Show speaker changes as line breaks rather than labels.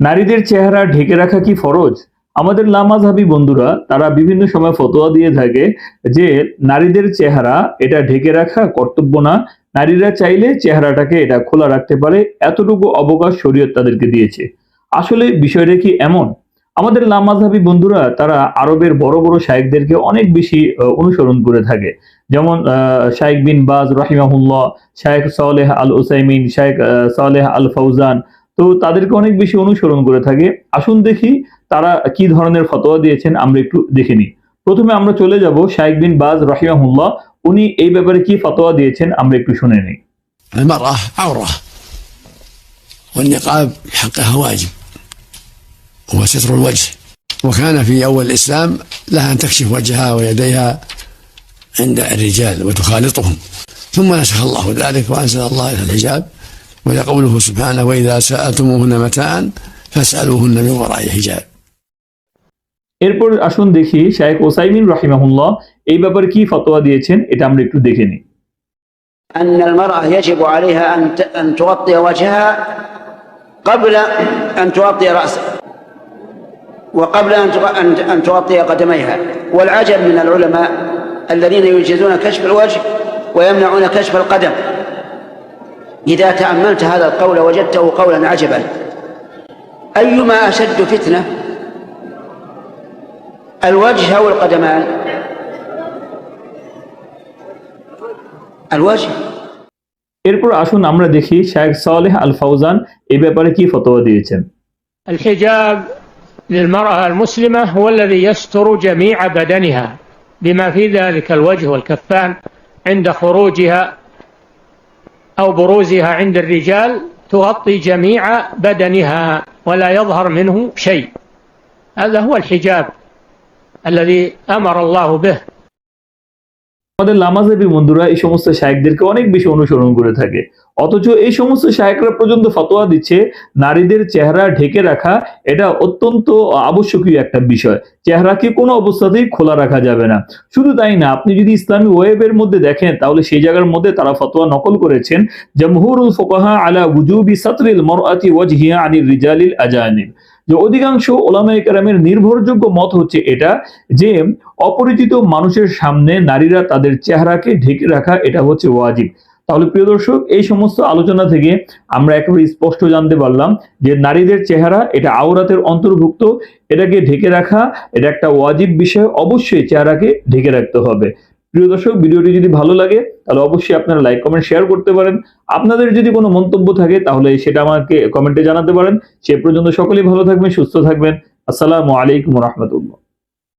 নারীদের চেহারা ঢেকে রাখা কি ফরজ? আমাদের লামাজহাবি বন্ধুরা, তারা বিভিন্ন সময় ফতোয়া দিয়ে থাকে যে নারীদের চেহারা এটা ঢেকে রাখা কর্তব্য না। নারীরা চাইলে চেহারাটাকে এটা খোলা রাখতে পারে। এতটুকু অবকাশ শরীয়ত তাদেরকে দিয়েছে। আসলে বিষয়টা কি এমন? আমাদের লামাজহাবি বন্ধুরা, তারা আরবের বড় বড় শায়েকদেরকে অনেক বেশি অনুসরণ করে থাকে। যেমন শায়েক বিন বাজ রাহিমাহুল্লাহ শায়েক সালেহ আল ওসাইমিন শায়েক সালেহ আল ফৌজান তো তাদেরকে অনেক বেশি অনুসরণ করে থাকে আসুন দেখি তারা কি ধরনের ফতোয়া দিয়েছেন আমরা একটু দেখে নিই প্রথমে আমরা চলে যাব শায়েক বিন বাজ রাহিমাহুল্লাহ উনি এই ব্যাপারে কি ফতোয়া দিয়েছেন আমরা একটু শুনে নিই
المرأة عورة والنقاب حقها واجب هو ستر الوجه وكان في أول الإسلام لها أن تكشف وجهها ويديها عند الرجال وتخالطهم ثم نسخ الله ذلك وأنزل الله إلى الحجاب وإلى قوله سبحانه وإذا سألتموهن متاعا فاسألوهن من وراء حجاب
এরপর আসুন দেখি শায়েক ওসাইমিন রাহিমাহুল্লাহ এই ব্যাপারে কি ফতোয়া দিয়েছেন এটা আমরা একটু দেখে নিই
أن المرأة يجب عليها أن ت- أن تغطي وجهها قبل أن تغطي رأسها وقبل أن تغ- أن- أن تغطي قدميها والعجب من العلماء الذين يجيزون كشف الوجه ويمنعون كشف القدم إذا تأملت هذا القول وجدته قولا عجبا أيما أشد فتنة الوجه أو القدمان الوجه
এরপর আসুন আমরা দেখি শায়েক সালেহ আল ফাউজান এই ব্যাপারে কি ফতোয়া দিয়েছেন
الحجاب للمرأة المسلمة هو الذي يستر جميع بدنها بما في ذلك الوجه والكفان عند خروجها أو بروزها عند الرجال تغطي جميع بدنها ولا يظهر منه شيء. هذا هو الحجاب الذي أمر الله به.
আমাদের লামাজাবি বন্ধুরা, এই সমস্ত শায়েকদেরকে অনেক বেশি অনুসরণ করে থাকে। অথচ এই সমস্ত শায়েকরা পর্যন্ত ফতোয়া দিচ্ছে, নারীদের চেহারা ঢেকে রাখা, এটা অত্যন্ত আবশ্যকীয় একটা বিষয়। চেহারাকে কোনো অবস্থাতেই খোলা রাখা যাবে না। শুধু তাই না, আপনি যদি ইসলামী ওয়েবের মধ্যে দেখেন, তাহলে সেই জায়গার মধ্যে তারা ফতোয়া নকল করেছেন, জমহুরুল ফোকাহা আলা উজুবি সাতরিল মরআতি ওয়াজহিয়া আনির রিজালিল আজানিব। যে অধিকাংশ ওলামায়ে কেরামের নির্ভরযোগ্য মত হচ্ছে এটা যে অপরিচিত মানুষের সামনে নারীরা তাদের চেহারাকে ঢেকে রাখা এটা হচ্ছে ওয়াজিব। তাহলে প্রিয় দর্শক, এই সমস্ত আলোচনা থেকে আমরা একেবারে স্পষ্ট জানতে পারলাম যে নারীদের চেহারা, এটা আওরাতের অন্তর্ভুক্ত, এটাকে ঢেকে রাখা, এটা একটা ওয়াজিব বিষয়, অবশ্যই চেহারাকে ঢেকে রাখতে হবে। প্রিয় দর্শক, ভিডিওটি যদি ভালো লাগে, তাহলে অবশ্যই আপনারা লাইক কমেন্ট শেয়ার করতে পারেন। আপনাদের যদি কোনো মন্তব্য থাকে, তাহলে সেটা আমাকে কমেন্টে জানাতে পারেন। সে পর্যন্ত সকলেই ভালো থাকবেন, সুস্থ থাকবেন। আসসালামু আলাইকুম রহমতুল্লাহ।